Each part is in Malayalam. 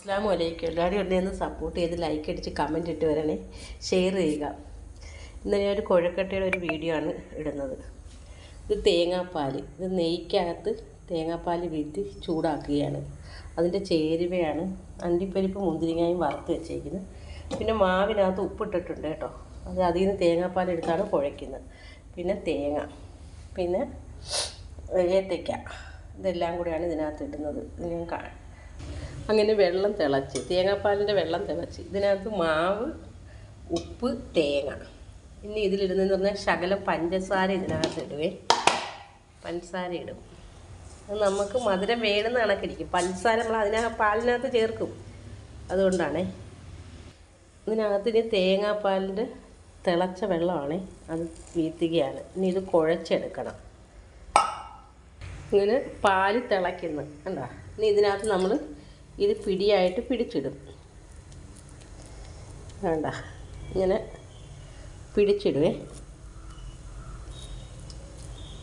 അസ്സാം വലൈക്കും എല്ലാവരും എന്നെ ഒന്ന് സപ്പോർട്ട് ചെയ്ത് ലൈക്ക് അടിച്ച് കമന്റ് ഇട്ട് വരണേ. ഷെയർ ചെയ്യുക. ഇന്ന് ഞാൻ ഒരു കുഴക്കട്ടയുടെ ഒരു വീഡിയോ ആണ് ഇടുന്നത്. ഇത് തേങ്ങാപ്പാൽ. ഇത് നെയ്ക്കകത്ത് തേങ്ങാപ്പാൽ വീഴ്ത്തി ചൂടാക്കുകയാണ്. അതിന്റെ ചേരുവയാണ്. അണ്ടിപ്പരിപ്പ് മുന്തിരിങ്ങയും വറുത്ത് വെച്ചേക്കുന്നത്. പിന്നെ മാവിനകത്ത് ഉപ്പിട്ടിട്ടുണ്ട് കേട്ടോ. അത് അതിൽ നിന്ന് തേങ്ങാപ്പാൽ എടുത്താണ് കുഴയ്ക്കുന്നത്. പിന്നെ തേങ്ങ. പിന്നെ ഏത്തയ്ക്ക. ഇതെല്ലാം കൂടെയാണ് ഇതിനകത്ത് ഇടുന്നത്. ഞാൻ അങ്ങനെ വെള്ളം തിളച്ച് തേങ്ങാപ്പാലിന്റെ വെള്ളം തിളച്ച്. ഇതിനകത്ത് മാവ് ഉപ്പ് തേങ്ങ. ഇനി ഇതിലിടുന്നതെന്ന് പറഞ്ഞാൽ ശകലം പഞ്ചസാര ഇതിനകത്ത് ഇടുവേ. പഞ്ചസാര ഇടും. അത് നമുക്ക് മധുരം വേണമെന്ന് കണക്കിരിക്കും. പഞ്ചസാര നമ്മൾ അതിനകത്ത് പാലിനകത്ത് ചേർക്കും. അതുകൊണ്ടാണേ. ഇതിനകത്ത് ഇനി തേങ്ങാപ്പാലിന്റെ തിളച്ച വെള്ളമാണ്. അത് വീത്തുകയാണ്. ഇനി ഇത് കുഴച്ചെടുക്കണം. ഇങ്ങനെ പാൽ തിളയ്ക്കുന്നു കണ്ടോ? ഇനി ഇതിനകത്ത് നമ്മൾ ഇത് പിടിയായിട്ട് പിടിച്ചിടും. വേണ്ട. ഇങ്ങനെ പിടിച്ചിടുവേ.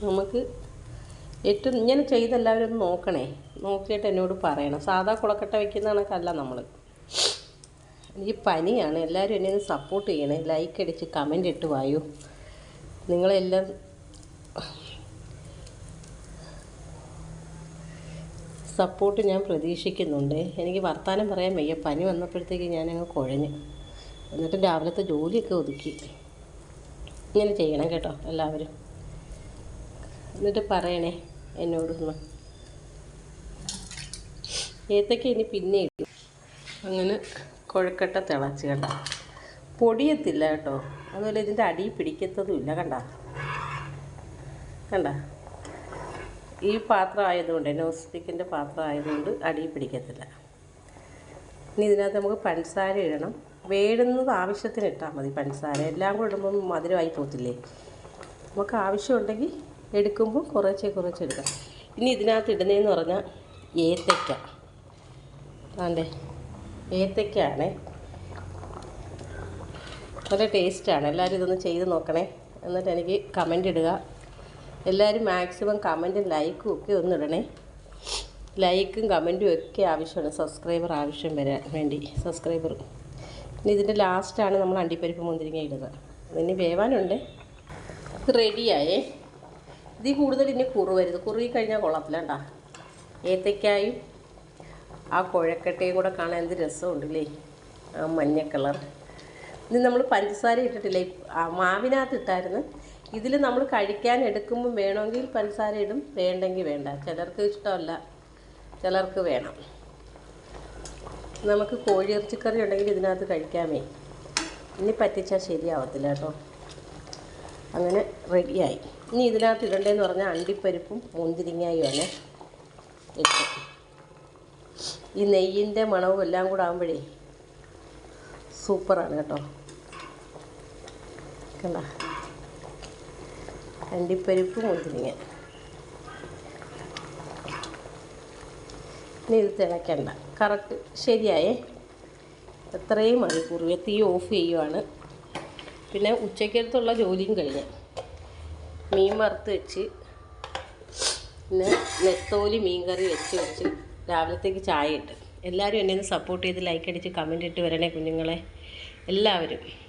നമുക്ക് ഏറ്റവും ഇങ്ങനെ ചെയ്ത് എല്ലാവരും ഒന്ന് നോക്കണേ. നോക്കിയിട്ട് എന്നോട് പറയണം. സാധാ കുളക്കട്ട വയ്ക്കുന്ന കണക്കല്ല നമ്മൾ എനിക്ക് പനിയാണ്. എല്ലാവരും എന്നെ ഒന്ന് സപ്പോർട്ട് ചെയ്യണേ. ലൈക്ക് അടിച്ച് കമന്റ് ഇട്ട് വായു. നിങ്ങളെല്ലാം സപ്പോർട്ട് ഞാൻ പ്രതീക്ഷിക്കുന്നുണ്ട്. എനിക്ക് വർത്തമാനം പറയാൻ വയ്യ. പനി വന്നപ്പോഴത്തേക്ക് ഞാനങ്ങ് കുഴഞ്ഞു. എന്നിട്ട് രാവിലത്തെ ജോലിയൊക്കെ ഒതുക്കി. ഇങ്ങനെ ചെയ്യണം കേട്ടോ എല്ലാവരും. എന്നിട്ട് പറയണേ എന്നോടൊന്ന്. ഏത്തക്ക ഇനി പിന്നെ ഇടും. അങ്ങനെ കുഴക്കട്ട തിളച്ച് കണ്ട പൊടിയത്തില്ല കേട്ടോ. അതുപോലെ ഇതിന്റെ അടി പിടിക്കത്തതുമില്ല കണ്ട. കണ്ട? ഈ പാത്രം ആയതുകൊണ്ട് നോൺ സ്റ്റിക്കിന്റെ പാത്രം ആയതുകൊണ്ട് അടി പിടിക്കത്തില്ല. ഇനി ഇതിനകത്ത് നമുക്ക് പഞ്ചസാര ഇടണം. വേടുന്നത് ആവശ്യത്തിന് ഇട്ടാൽ മതി പഞ്ചസാര. എല്ലാം കൂടെ ഇടുമ്പം മധുരമായി പോകത്തില്ലേ? നമുക്ക് ആവശ്യമുണ്ടെങ്കിൽ എടുക്കുമ്പോൾ കുറച്ചേ കുറച്ച് എടുക്കാം. ഇനി ഇതിനകത്ത് ഇടുന്നതെന്ന് പറഞ്ഞാൽ ഏത്തയ്ക്ക. ആണ്ടേ? ഏത്തയ്ക്കയാണേ നല്ല ടേസ്റ്റാണ് എല്ലാവരും ഇതൊന്ന് ചെയ്ത് നോക്കണേ. എന്നിട്ട് എനിക്ക് കമന്റ് ഇടുക. എല്ലാവരും മാക്സിമം കമന്റും ലൈക്കും ഒക്കെ ഒന്നിടണേ. ലൈക്കും കമന്റും ഒക്കെ ആവശ്യമാണ്. സബ്സ്ക്രൈബർ ആവശ്യം വരാൻ വേണ്ടി. സബ്സ്ക്രൈബർ ഇനി ഇതിന്റെ ലാസ്റ്റാണ് നമ്മൾ അണ്ടിപ്പരിപ്പ് മുന്തിരിങ്ങ ഇടുക. അതിന് വേവാനുണ്ട്. ഇത് റെഡിയായേ ഇതിൽ കൂടുതൽ ഇനി കുറുവരുത് കുറുകി കഴിഞ്ഞാൽ കൊള്ളത്തില്ല കേട്ടാ ഏത്തയ്ക്കായും ആ കുഴക്കട്ടയും കൂടെ കാണാൻ എന്ത് രസമുണ്ടല്ലേ ആ മഞ്ഞ കളർ ഇത് നമ്മൾ പഞ്ചസാര ഇട്ടിട്ടില്ല? ആ മാവിനകത്ത് ഇട്ടായിരുന്നു. ഇതിൽ നമ്മൾ കഴിക്കാൻ എടുക്കുമ്പോൾ വേണമെങ്കിൽ പഞ്ചസാര ഇടും വേണ്ടെങ്കിൽ വേണ്ട. ചിലർക്ക് ഇഷ്ടമല്ല ചിലർക്ക് വേണം. നമുക്ക് കോഴി ഇറച്ചിക്കറി ഉണ്ടെങ്കിൽ ഇതിനകത്ത് കഴിക്കാമേ. ഇനി പറ്റിച്ചാൽ ശരിയാവത്തില്ല കേട്ടോ. അങ്ങനെ റെഡിയായി. ഇനി ഇതിനകത്ത് ഇടണ്ടേന്ന് പറഞ്ഞാൽ അണ്ടിപ്പരിപ്പും മുന്തിരിങ്ങയുമാണ് ഇട്ട് ഈ നെയ്യിന്റെ മണവും എല്ലാം കൂടെ ആകുമ്പോഴേ സൂപ്പറാണ് കേട്ടോ. കണ്ട? അണ്ടിപ്പരിപ്പ് മുന്തിരിങ്ങ. ഇനി ഇത് തിളയ്ക്കണ്ട കറക്റ്റ് ശരിയായേ. എത്രയും മണിക്കൂർ. തീ ഓഫ് ചെയ്യുവാണ്. പിന്നെ ഉച്ചക്കടുത്തുള്ള ജോലിയും കഴിഞ്ഞ്. മീൻ വറുത്ത് വെച്ച്. പിന്നെ നെത്തോലി മീൻ കറി വെച്ച് വെച്ച് രാവിലത്തേക്ക് ചായ ഇട്ട്. എല്ലാവരും എന്നെ ഒന്ന് സപ്പോർട്ട് ചെയ്ത് ലൈക്ക് അടിച്ച് കമന്റ് ഇട്ട് വരണേ കുഞ്ഞുങ്ങളെ. എല്ലാവരും.